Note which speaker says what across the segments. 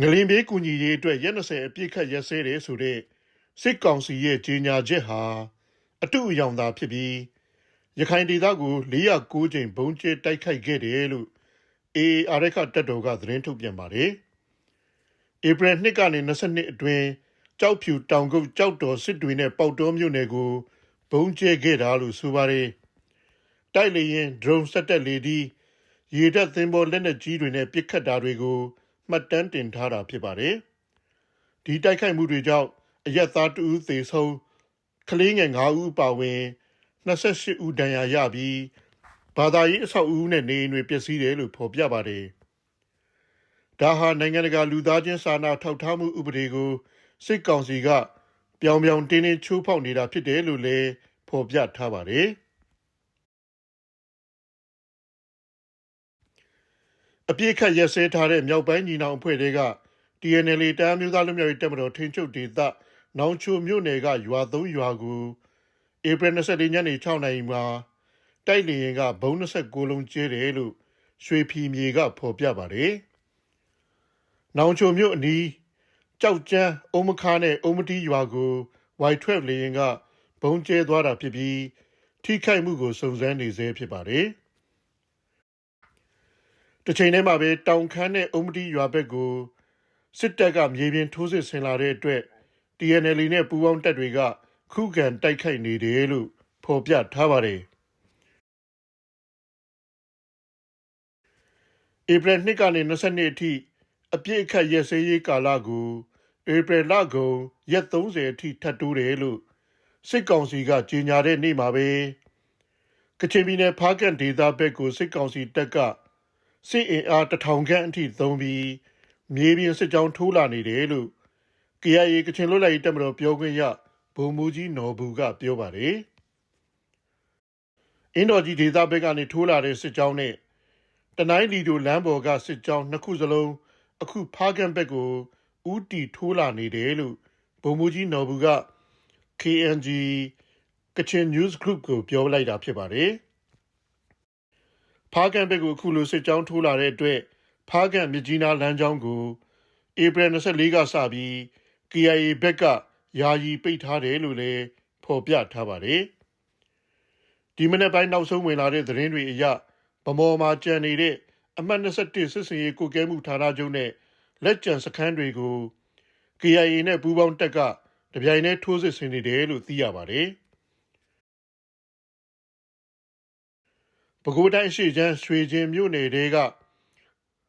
Speaker 1: ငလင်ဘေးကူညီရေးအတွက်ရက်20အပြည့်ခတ်ရက်စဲတယ်ဆိုတဲ့စစ်ကောင်စီရဲ့ကြေညာချက်ဟာအတူအယောင်သာဖြစ်ပြီးရခိုင်ဒေသကို409ကြိမ်ဘုံကျဲတိုက်ခိုက်ခဲ့တယ်လို့ AAR ခတက်တော်ကသတင်းထုတ်ပြန်ပါတယ်။ဧပြီ2ကနေ22အတွင်းကြောက်ဖြူတောင်ကုတ်ကြောက်တော်စစ်တွေနဲ့ပေါက်တော်မြို့နယ်ကိုဘုံကျဲခဲ့တာလို့ဆိုပါတယ်။တိုက်လေရင် drone စက်တက်လေဒီရေတပ်သင်္ဘောလက်နက်ကြီးတွေနဲ့ပစ်ခတ်တာတွေကို မှတ်တမ်းတင်ထားတာဖြစ်ပါတယ်။ဒီတိုက်ခိုက်မှုတွေကြောင့်အရက်သား2ဦးသေဆုံးကလေးငယ်9ဦးပါဝင်28ဦးဒဏ်ရာရပြီးဘာသာရေးအဆောက်အဦနဲ့နေအိမ်တွေပျက်စီးတယ်လို့ဖော်ပြပါတယ်။ဒါဟာနိုင်ငံတကာလူသားချင်းစာနာထောက်ထားမှုဥပဒေကိုစစ်ကောင်စီကပြောင်ပြောင်တင်းတင်းချိုးဖောက်နေတာဖြစ်တယ်လို့လည်းဖော်ပြထားပါတယ်။ အပြည့်ခတ်ရက်စဲထားတဲ့မြောက်ပိုင်းညီနောင်အဖွဲ့တွေက TNL တမ်းမျိုးသားလူမျိုးရေးတပ်မတော်ထိန်းချုပ်ဒေသနောင်ချိုမြို့နယ်ကရွာသုံးရွာကိုဧပြီ24ညနေ6နာရီမှာတိုက်လေရင်ကဘုံ29လုံးကျဲတယ်လို့ရွှေဖီမြေကဖော်ပြပါတယ်။နောင်ချိုမြို့အနီးကြောက်ကျန်းအုံမခါနဲ့အုံမတီရွာကို Y12 လေရင်ကဘုံကျဲသွားတာဖြစ်ပြီးထိခိုက်မှုကိုစုံစမ်းနေဆဲဖြစ်ပါတယ်။ တစ်ချိန်တည်းမှာပဲတောင်ခမ်းနဲ့အုံမတီရွာဘက်ကိုစစ်တပ်ကမြေပြင်ထိုးစစ်ဆင်လာတဲ့အတွက် TNL နဲ့ပူးပေါင်းတပ်တွေကခုခံတိုက်ခိုက်နေတယ်လို့ဖော်ပြထားပါတယ်။ဧပြီ2ကနေ22အထိအပြည့်အခတ်ရက်စဲရေးကာလကိုဧပြီလကုန်ရက်30အထိထပ်တိုးတယ်လို့စစ်ကောင်စီကကြေညာတဲ့နေ့မှာပဲကချင်ပြည်နယ်ဖားကန်ဒေသဘက်ကိုစစ်ကောင်စီတပ်က စစ်အင်အားတထောင်ခန့်အထိသုံးပြီးမြေပြင်စစ်ကြောင်းထိုးလာနေတယ်လို့ KIA ကချင်လွတ်လပ်ရေးတပ်မတော်ပြောခွင့်ရဗိုလ်မှူးကြီးနော်ဘူးကပြောပါတယ်။အင်းတော်ကြီးဒေသဘက်ကနေထိုးလာတဲ့စစ်ကြောင်းနဲ့တနိုင်းလီဒိုလမ်းပေါ်ကစစ်ကြောင်းနှစ်ခုစလုံးအခုဖားကန်ဘက်ကိုဥတီထိုးလာနေတယ်လို့ဗိုလ်မှူးကြီးနော်ဘူးက KNG ကချင် News Group ကိုပြောလိုက်တာဖြစ်ပါတယ်။ ဖားကန်ဘက်ကိုအခုလိုစစ်ကြောင်းထိုးလာတဲ့အတွက်ဖားကန်မြကြီးနားလမ်းကြောင်းကိုဧပြီ24ကစပြီး KIA ဘက်ကယာယီပိတ်ထားတယ်လို့လည်းဖော်ပြထားပါတယ်။ဒီမနေ့ပိုင်းနောက်ဆုံးဝင်လာတဲ့သတင်းတွေအရဗမော်မှာကြံနေတဲ့အမှတ်21စစ်စင်ရေးကိုကဲမှုဌာနချုပ်နဲ့လက်ကျန်စခန်းတွေကို KIA နဲ့ပူးပေါင်းတပ်ကတပြိုင်တည်းထိုးစစ်ဆင်နေတယ်လို့သိရပါတယ်။ ပဲခူးတိုင်းရှိချမ်းရွှေချင်းမြို့နယ်တွေက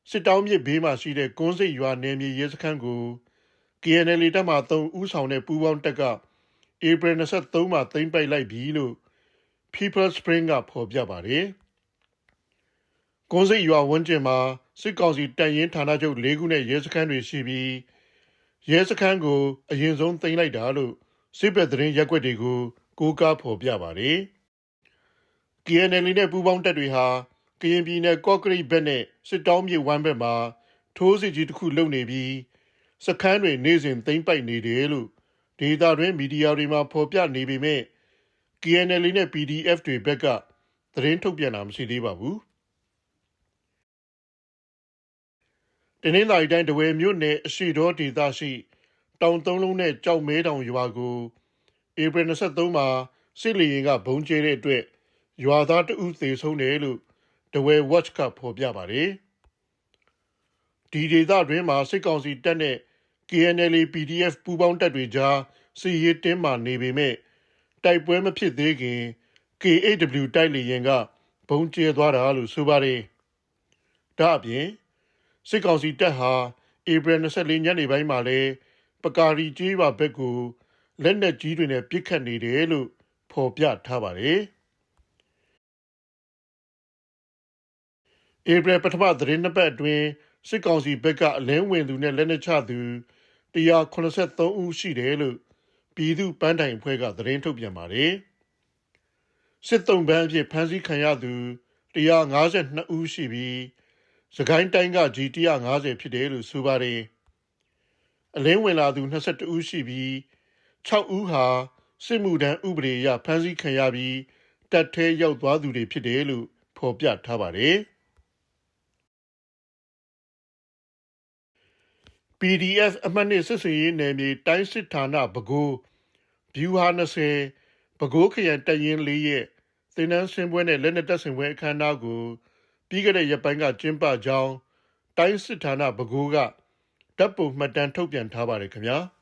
Speaker 1: စစ်တောင်းမြစ်ဘေးမှာရှိတဲ့ကွန်းစိတ်ရွာနယ်မြေရဲစခန်းကို KNL တပ်မှ3ဦးဆောင်တဲ့ပူးပေါင်းတပ်ကဧပြီ23မှာသိမ်းပိုက်လိုက်ပြီလို့ People Spring ကဖော်ပြပါတယ်။ကွန်စိတ်ရွာဝန်းကျင်မှာစစ်ကောင်စီတပ်ရင်းဌာနချုပ်၄ခုနဲ့ရဲစခန်းတွေရှိပြီးရဲစခန်းကို အရင်ဆုံးသိမ်းလိုက်တာလို့စစ်ဘက်သတင်းရက်ွက်တွေကိုကိုးကားဖော်ပြပါတယ်။ KNL နဲ့ပူးပေါင်းတပ်တွေဟာကရင်ပြည်နယ်ကော့ကရိတ်ဘက်နဲ့စစ်တောင်းမြေဝမ်းဘက်မှာထိုးစစ်ကြီးတစ်ခုလုပ်နေပြီးစခန်းတွေနေ့စဉ်သိမ်းပိုက်နေတယ်လို့ဒေတာတွင်မီဒီယာတွေမှာဖော်ပြနေပေမဲ့ KNL နဲ့ PDF တွေဘက်ကသတင်းထုတ်ပြန်တာမရှိသေးပါဘူး။တနင်္လာရီတိုင်းတဝဲမြို့နယ်အရှိတော်ဒေသရှိတောင်သုံးလုံးနဲ့ကြောက်မဲတောင်ရွာကိုဧပြီ23မှာစစ်လီရင်ကဘုံကျဲတဲ့အတွက် ရွာသားတဦးသေဆုံးတယ်လို့တဝဲ watch ကဖော်ပြပါတယ်။ဒီဒေသတွင်မှာစစ်ကောင်စီတပ်နဲ့ KNL PDF ပူးပေါင်းတပ်တွေကြားစစ်ရေးတင်းမာနေပေမဲ့တိုက်ပွဲမဖြစ်သေးခင် KAW တိုက်လေရင်ကဘုံကျဲသွားတာလို့ဆိုပါတယ်။ဒါအပြင်စစ်ကောင်စီတပ်ဟာဧပြီ24ညနေပိုင်းမှာလဲပကာရီကျေးရွာဘက်ကိုလက်နက်ကြီးတွေနဲ့ပစ်ခတ်နေတယ်လို့ဖော်ပြထားပါတယ်။ ဧပြီပထမသတင်းနှစ်ပတ်အတွင်းစစ်ကောင်စီဘက်ကအလင်းဝင်သူနဲ့လက်နက်ချသူ183ဦးရှိတယ်လို့ပြည်သူပန်းတိုင်ဖွဲ့ကသတင်းထုတ်ပြန်ပါတယ်။စစ်တုံးပန်းအဖြစ်ဖမ်းဆီးခံရသူ152ဦးရှိပြီးစကိုင်းတိုင်းက G150 ဖြစ်တယ်လို့ဆိုပါတယ်။အလင်းဝင်လာသူ22ဦးရှိပြီး6ဦးဟာစစ်မှုထမ်းဥပဒေအရဖမ်းဆီးခံရပြီးတပ်ထဲရောက်သွားသူတွေဖြစ်တယ်လို့ဖော်ပြထားပါတယ်။ PDF အမှတ်နှစ်စစ်စင်ရေးနယ်မြေတိုင်းစစ်ဌာနဘကိုးဗျူဟာ20ဘကိုးခရိုင်တပ်ရင်း၄ရဲ့သင်တန်းဆင်းပွဲနဲ့လက်နက်တပ်ဆင်ပွဲအခမ်းအနားကိုပြီးခဲ့တဲ့ရက်ပိုင်းကကျင်းပကြောင်းတိုင်းစစ်ဌာနဘကိုးကတပ်ပုံမှတ်တမ်းထုတ်ပြန်ထားပါတယ်ခင်ဗျာ။